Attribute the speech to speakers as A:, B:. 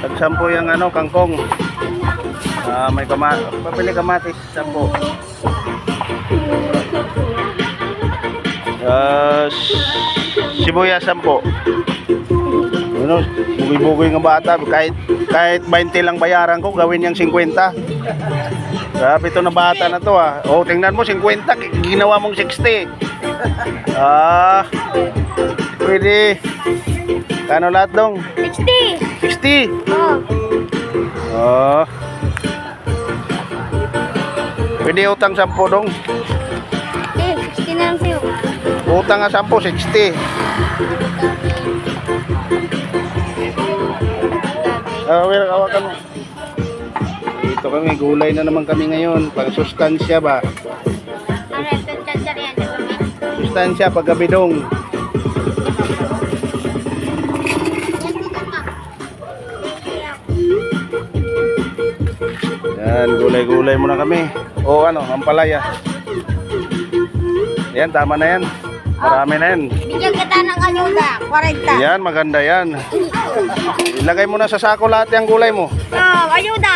A: Tag-sampo yung ano, kangkong. Ah, may kama papili kamatis, sampo. Ah, s- sibuyas, sampo. Ano, bugoy-bugoy ng bata. Kahit, kahit 20 lang bayaran ko, gawin niyang 50. Grabe ito na bata na to ah. Oh, tingnan mo, 50, ginawa mong 60. Ah, pwede. Kano lahat dong?
B: 60.
A: 60.
B: Oh.
A: Oh. Pwede utang 10 dong.
B: Eh, 60 na lang sa'yo.
A: Utang nga 10, 60. Ah, well, hawakan mo. Dito kami, gulay na naman kami ngayon. Pang sustansya ba?
B: Ano, ito, chansar yan. di ba,
A: Yan, gulay-gulay muna kami. O ano, ampalaya. Yan, tama na yan. Marami na yan.
B: Bigyan kita ng ayuda, 40.
A: Yan, maganda yan. Ilagay mo na sa sako lahat yung gulay mo.
B: Oh, ayuda.